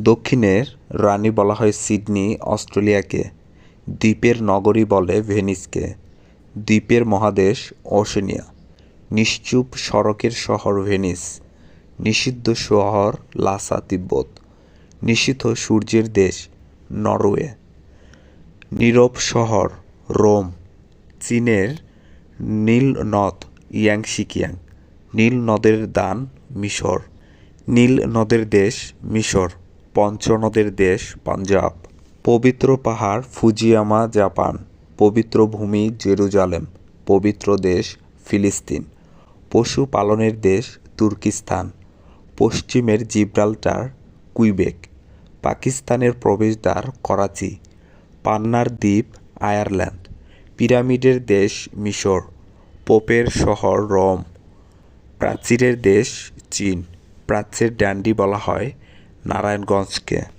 দক্ষিণের রানী বলা হয় সিডনি, অস্ট্রেলিয়াকে, দ্বীপের নগরী বলে ভেনিসকে, দ্বীপের মহাদেশ ওশেনিয়া। নিশ্চুপ সড়কের শহর ভেনিস। নিষিদ্ধ শহর লাসা তিব্বত। নিষিদ্ধ সূর্যের দেশ নরওয়ে। নীরব শহর রোম। চীনের নীল নদ ইয়াংশিকিয়াং নীল নদের দান মিশর। নীল নদের দেশ মিশর। পঞ্চনদের দেশ, পাঞ্জাব। পবিত্র পাহাড়, ফুজিয়ামা, জাপান। পবিত্র ভূমি, জেরুজালেম। পবিত্র দেশ, ফিলিস্তিন। পশু পালনের দেশ, তুর্কিস্তান। পশ্চিমের জিব্রাল্টার, কুইবেক। পাকিস্তানের প্রবেশদ্বার, করাচি। পান্নার দ্বীপ, আয়ারল্যান্ড। পিরামিডের দেশ, মিশর। পোপের শহর, রোম। প্রাচীরের দেশ, চীন। প্রাচ্যের ড্যান্ডি বলা হয় নারায়ণগঞ্জকে।